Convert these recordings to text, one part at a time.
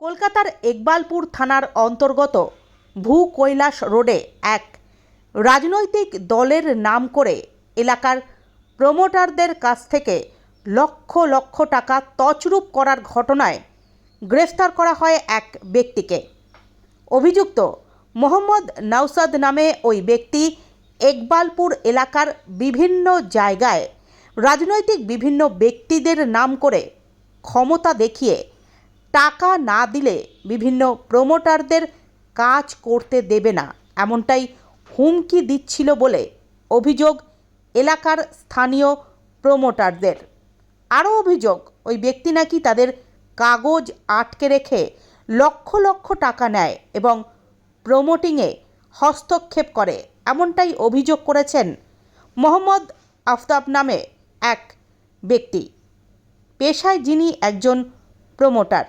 কলকাতার একবালপুর থানার অন্তর্গত ভূ কৈলাস রোডে এক রাজনৈতিক দলের নাম করে এলাকার প্রমোটারদের কাছ থেকে লক্ষ লক্ষ টাকা তছরূপ করার ঘটনায় গ্রেফতার করা হয় এক ব্যক্তিকে। অভিযুক্ত মোহাম্মদ নওসাদ নামে ওই ব্যক্তি একবালপুর এলাকার বিভিন্ন জায়গায় রাজনৈতিক বিভিন্ন ব্যক্তিদের নাম করে ক্ষমতা দেখিয়ে টাকা না দিলে বিভিন্ন প্রমোটারদের কাজ করতে দেবে না। এমনটাই হুমকি দিচ্ছিল বলে অভিযোগ এলাকার স্থানীয় প্রমোটারদের। আরও অভিযোগ, ওই ব্যক্তি নাকি তাদের কাগজ আটকে রেখে লক্ষ লক্ষ টাকা নেয় এবং প্রমোটিংয়ে হস্তক্ষেপ করে, এমনটাই অভিযোগ করেছেন মোহাম্মদ আফতাব নামে এক ব্যক্তি। পেশায় যিনি একজন প্রমোটার।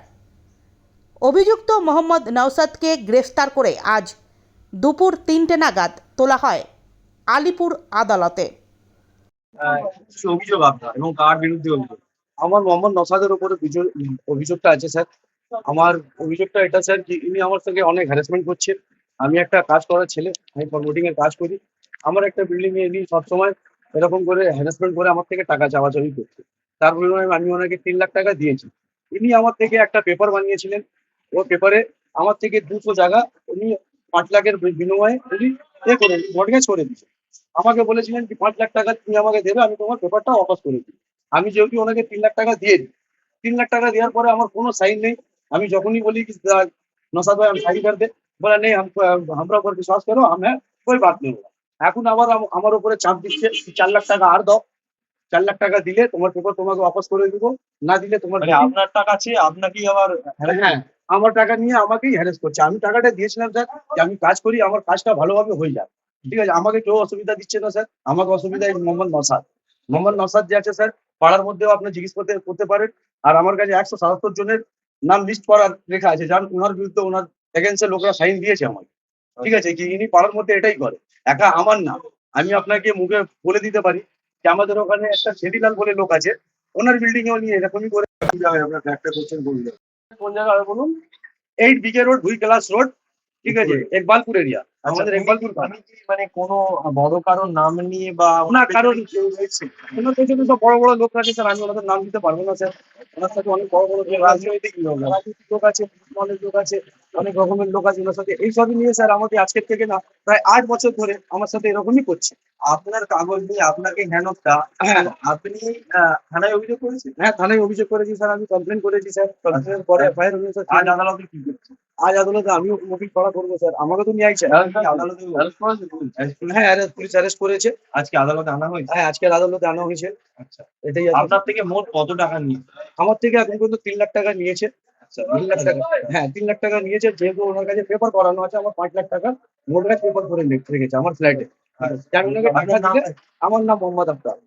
অভিযুক্ত মোহাম্মদ নওসাদকে গ্রেফতার করে আজ দুপুর তিনটে নাগাদ তোলা হয় আলিপুর আদালতে। অভিযোগ আপনার এবং কার বিরুদ্ধে অভিযোগ? আমার মোহাম্মদ নসাদের উপরে অভিযোগটা আছে স্যার। আমার অভিযোগটা এটা স্যার কি ইনি আমার থেকে অনেক হ্যারাসমেন্ট করছে। আমি একটা কাজ করার ছেলে আমি প্রমোটিং এর কাজ করি। আমার একটা বিল্ডিং এ ইনি সবসময় এরকম করে হ্যারাসমেন্ট করে আমার থেকে টাকা চাওয়াচাওয়ি করছে। তার বিনিময়ে আমি ওনাকে তিন লাখ টাকা দিয়েছি। ইনি আমার থেকে একটা পেপার বানিয়েছিলেন। ওর পেপারে আমার থেকে দুশো জায়গা উনি পাঁচ লাখের বিনিময়ে উনি এ করে মর্গেজ করে দিচ্ছে আমাকে বলেছিলেন যে পাঁচ লাখ টাকা তুমি আমাকে দেবে আমি তোমার পেপারটা অফাস করে দিই। আমি যেহেতু ওনাকে তিন লাখ টাকা দিয়ে দিই তিন লাখ টাকা দেওয়ার পরে আমার কোনো সাইন নেই। আমি যখনই বলি কি নসাদ ভাই আমি সাইন করতে বলে নেই আমরা ওপর বিশ্বাস করো আমি কই বাদ নেব। এখন আবার আমার উপরে চাপ দিচ্ছে চার লাখ টাকা আর দাও। চার লাখ টাকা দিলে তোমার পেপার তোমাকে অফাস করে দিব না দিলে তোমার মানে আপনার টাকা আছে আপনাকেই আবার হ্যাঁ।, হ্যাঁ। আমার টাকা নিয়ে আমাকেই হ্যারেস করছে। আমি টাকাটা দিয়েছিলাম স্যার যে আমি কাজ করি, আমার কাজটা ভালোভাবে হয়ে যায় ঠিক আছে? আমাকে কেউ অসুবিধা দিচ্ছে না স্যার আমাকে অসুবিধা মোহাম্মদ নসাদ মোহাম্মদ নসাদ যে আছে স্যার পাড়ার মধ্যেও আপনি জিজ্ঞেস করতে করতে পারেন। আর আমার কাছে একশো সাতাত্তর জনের নাম লিস্ট করার লেখা আছে। যার ওনার বিরুদ্ধে ওনার এগেন্সে লোকরা সাইন দিয়েছে আমাকে ঠিক আছে? কি ইনি পাড়ার মধ্যে এটাই করে। একা আমার না। আমি আপনাকে মুখে বলে দিতে পারি যে আমাদের ওখানে একটা শেডিলাল বলে লোক আছে। ওনার বিল্ডিং এও নিয়ে এরকমই করে। আপনার ফ্ল্যাটটা করছেন, বলুন। কোন জায়গায় বলুন? Eight BK road Bhukailash road ঠিক আছে? একবালপুর এরিয়া আমাদের একবালপুর আমি কি মানে কোনো বড় কারোর নাম নিয়ে বা ওনার কারণ ওনার পেছনে তো বড় বড় লোক আছে স্যার আমি ওনাদের নাম দিতে পারব না স্যার। ওনার সাথে অনেক বড় বড় রাজনৈতিক লোক আছে লোক আছে। অনেক রকমের লোক আছে ওনার সাথে। এইসবই নিয়ে স্যার আমাকে আজকের থেকে না প্রায় আট বছর ধরে আমার সাথে এরকমই করছে। আপনার কাগজ নিয়ে আপনাকে হেনকটা হ্যাঁ আপনি থানায় অভিযোগ করেছেন? হ্যাঁ থানায় অভিযোগ করেছি স্যার আমি কমপ্লেন করেছি স্যার। কমপ্লেনের পরে এফআইআর হয়েছে আজ আদালতে কি করছে? আজ আদালতে আমিও মুভি করা করব স্যার। আমাকে তো নিয়ে আইছে। আদালতে? হ্যাঁ পুলিশ অ্যারেস্ট করেছে। আজকে আদালতে আনা হয়েছে? হ্যাঁ আজকের আদালতে আনা হয়েছে। আচ্ছা। এটাই। আপনার থেকে মোট কত টাকা নিয়ে আমার থেকে এখন পর্যন্ত তিন লাখ টাকা নিয়েছে। তিন লাখ টাকা। হ্যাঁ তিন লাখ টাকা নিয়েছে যেহেতু ওনার কাছে পেপার করানো আছে আমার পাঁচ লাখ টাকা মোটরেজ পেপার করে রেখে- রেখেছে আমার ফ্ল্যাটে আমার নাম মোহাম্মদ আফতার।